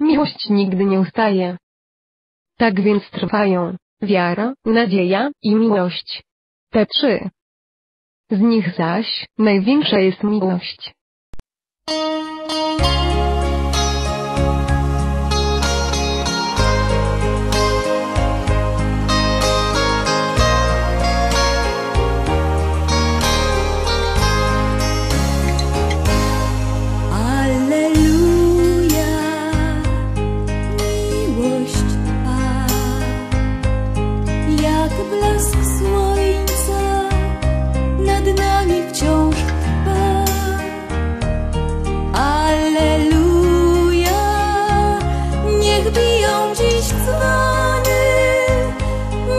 miłość nigdy nie ustaje. Tak więc trwają wiara, nadzieja i miłość. Te trzy. Z nich zaś największa jest miłość.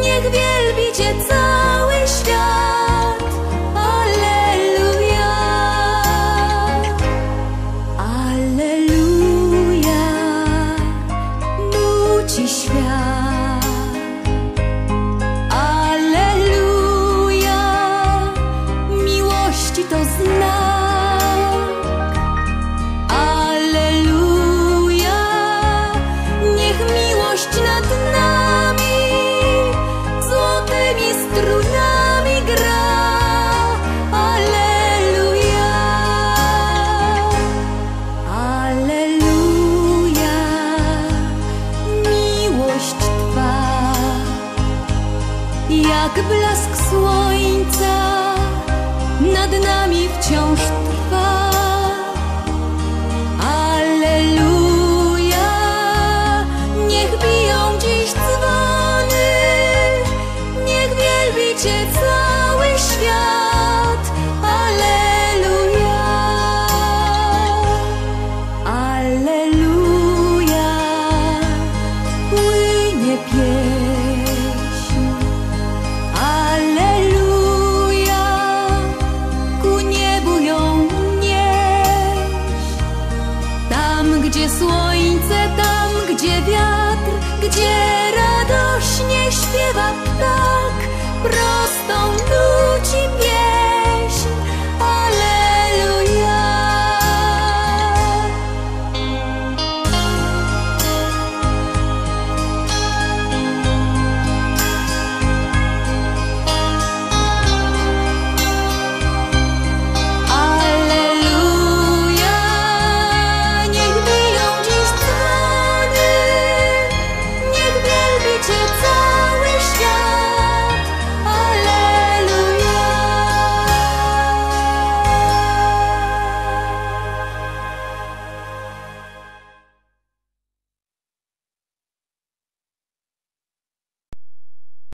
Niech wielbi Cię cały świat. Jak blask słońca nad nami wciąż trwa. Gdzie słońce, tam, gdzie wiatr, gdzie radośnie śpiewa